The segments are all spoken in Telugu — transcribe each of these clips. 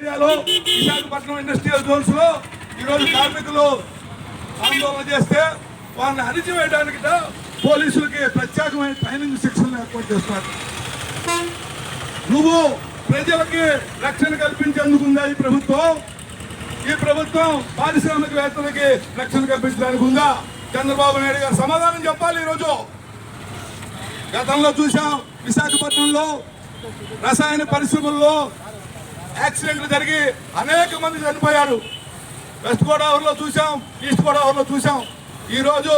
ఏరియాలో విశాఖపట్నం ఇండస్ట్రియల్ జోన్స్లో ఈరోజు కార్మికులు ఆందోళన చేస్తే వాళ్ళని అణిచివేయడానికి పోలీసులకి ప్రత్యేకమైన ట్రైనింగ్ శిక్షణ ఏర్పాటు చేస్తున్నారు. నువ్వు ప్రజలకి రక్షణ కల్పించేందుకు ఉందా ఈ ప్రభుత్వం? ఈ ప్రభుత్వం పారిశ్రామికవేత్తలకి రక్షణ కల్పించడానికి ఉందా? చంద్రబాబు నాయుడు గారు సమాధానం చెప్పాలి ఈరోజు. గతంలో చూసాం విశాఖపట్నంలో రసాయన పరిశ్రమల్లో యాక్సిడెంట్లు జరిగి అనేక మంది చనిపోయారు. వెస్ట్ గోదావరిలో చూసాం ఈస్ట్ గోదావరిలో చూసాం ఈరోజు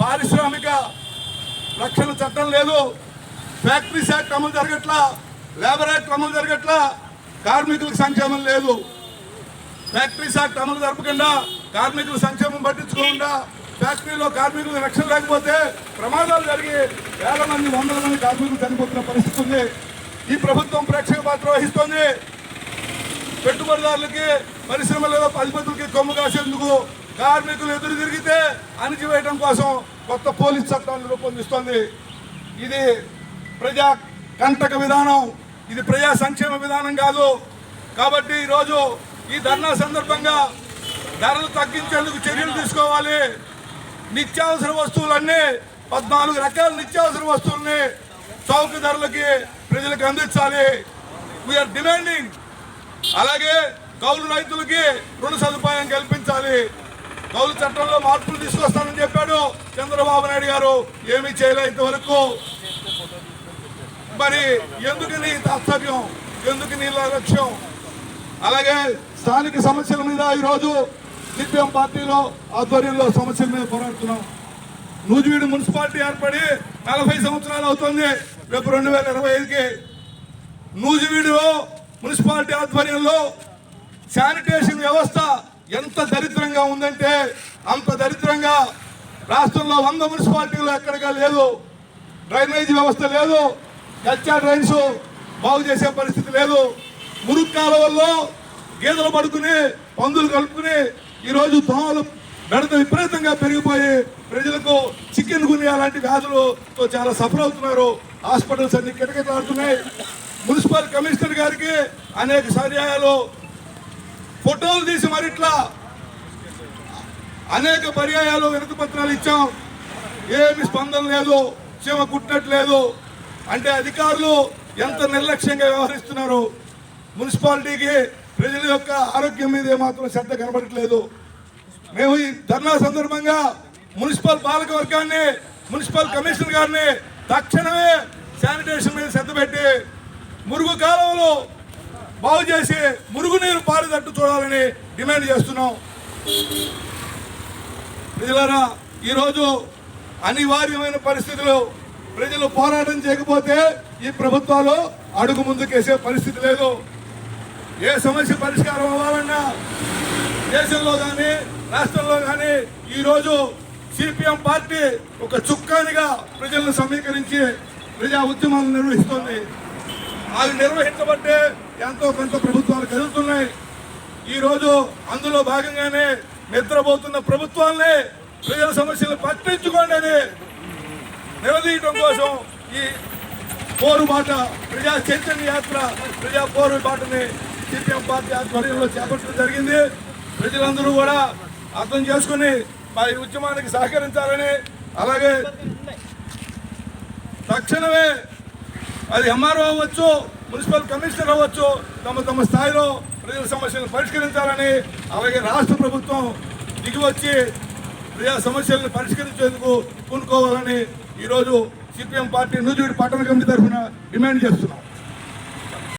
పారిశ్రామిక రక్షణ చట్టం లేదు. ఫ్యాక్టరీస్ యాక్ట్ అమలు జరగట్లా లేబర్ యాక్ట్ అమలు జరగట్లా కార్మికులకు సంక్షేమం లేదు. ఫ్యాక్టరీస్ యాక్ట్ అమలు జరపకుండా కార్మికుల సంక్షేమం పట్టించుకోకుండా ఫ్యాక్టరీలో కార్మికులు రక్షణ లేకపోతే ప్రమాదాలు జరిగి వేల మంది వందల మంది కార్మికులు చనిపోతున్న పరిస్థితి ఉంది. ఈ ప్రభుత్వం ప్రేక్షక పాత్ర వహిస్తోంది. పెట్టుబడిదారులకి పరిశ్రమల అధిపతులకి కొమ్ము కాసేందుకు కార్మికులు ఎదురు తిరిగితే అణిచివేయడం కోసం కొత్త పోలీస్ చట్టాన్ని రూపొందిస్తోంది. ఇది ప్రజా కంటక విధానం ఇది ప్రజా సంక్షేమ విధానం కాదు. కాబట్టి ఈరోజు ఈ ధర్నా సందర్భంగా ధరలు తగ్గించేందుకు చర్యలు తీసుకోవాలి. నిత్యావసర వస్తువులన్నీ పద్నాలుగు రకాల నిత్యావసర వస్తువుల్ని చౌక ధరలకి ప్రజలకు అందించాలి. వీఆర్ డిమాండింగ్ అలాగే కౌలు రైతులకి రుణ సదుపాయం కల్పించాలి. కౌలు చట్టంలో మార్పులు తీసుకొస్తానని చెప్పాడు చంద్రబాబు నాయుడు గారు. ఏమీ చేయలే ఇంతవరకు. మరి ఎందుకు నీ తాత్పర్యం? ఎందుకు నీ లక్ష్యం? అలాగే స్థానిక సమస్యల మీద ఈరోజు సిపిఎం పార్టీలో ఆధ్వర్యంలో సమస్యల మీద పోరాడుతున్నాం. నూజివీడు మున్సిపాలిటీ ఏర్పడి నలభై సంవత్సరాలు అవుతుంది. రేపు రెండు వేల ఇరవై ఐదుకి నూజివీడులో మున్సిపాలిటీ ఆధ్వర్యంలో శానిటేషన్ వ్యవస్థ ఎంత దరిద్రంగా ఉందంటే అంత దరిద్రంగా రాష్ట్రంలో వంద మున్సిపాలిటీలు ఎక్కడిగా లేదు. డ్రైనేజ్ వ్యవస్థ లేదు. కచ్చా డ్రైన్స్ బాగు చేసే పరిస్థితి లేదు. మురుగు కాలువల్లో గేదెలు పడుకుని పందులు కలుపుకుని ఈరోజు దోమలు బెడత విపరీతంగా పెరిగిపోయి ప్రజలకు చికెన్ గునియా లాంటి వ్యాధులతో చాలా సఫర్ అవుతున్నారు హాస్పిటల్స్ అన్ని కిటకిటలాడుతున్నాయి. మున్సిపల్ కమిషనర్ గారికి అనేక పర్యాయాలు ఫోటోలు తీసి మరి ఇట్లా అనేక పర్యాయాలు వినతి పత్రాలు ఇచ్చాం. ఏమి స్పందన లేదు చీమ కుట్టట్లేదు. అంటే అధికారులు ఎంత నిర్లక్ష్యంగా వ్యవహరిస్తున్నారు. మున్సిపాలిటీకి ప్రజల యొక్క ఆరోగ్యం మీద ఏమాత్రం శ్రద్ధ కనబడట్లేదు. మేము ఈ ధర్నా సందర్భంగా మున్సిపల్ పాలక వర్గాన్ని మున్సిపల్ కమిషనర్ గారిని తక్షణమే శానిటేషన్ మీద శ్రద్ధ పెట్టి మురుగు కాలువలు బాగు చేసి మురుగునీరు పారేటట్టు చూడాలని డిమాండ్ చేస్తున్నాం. ప్రజలారా ఈరోజు అనివార్యమైన పరిస్థితులు ప్రజలు పోరాటం చేయకపోతే ఈ ప్రభుత్వాలు అడుగు ముందుకేసే పరిస్థితి లేదు. ఏ సమస్య పరిష్కారం అవ్వాలన్నా దేశంలో కానీ రాష్ట్రంలో కానీ ఈరోజు సిపిఎం పార్టీ ఒక చుక్కానిగా ప్రజలను సమీకరించి ప్రజా ఉద్యమాలను నిర్వహిస్తోంది. అవి నిర్వహించబట్టే ఎంతో కొంత ప్రభుత్వాలు కదులుతున్నాయి. ఈరోజు అందులో భాగంగానే నిద్రపోతున్న ప్రభుత్వాలనే ప్రజల సమస్యలు పట్టించుకోండి అని నిలదీయటం కోసం ఈ పోరు బాట ప్రజా చైతన్య యాత్ర ప్రజా పోరు బాటని సిపిఎం పార్టీ ఆధ్వర్యంలో చేపట్టడం జరిగింది. ప్రజలందరూ కూడా అర్థం చేసుకుని మా ఈ ఉద్యమానికి సహకరించాలని అలాగే తక్షణమే అది ఎంఆర్ఓ అవ్వచ్చు మున్సిపల్ కమిషనర్ అవ్వచ్చు తమ తమ స్థాయిలో ప్రజల సమస్యలను పరిష్కరించాలని అలాగే రాష్ట్ర ప్రభుత్వం దిగి వచ్చి ప్రజా సమస్యలను పరిష్కరించేందుకు పూనుకోవాలని ఈరోజు సిపిఎం పార్టీ నూజివీడు పట్టణ కమిటీ తరఫున డిమాండ్ చేస్తున్నాం.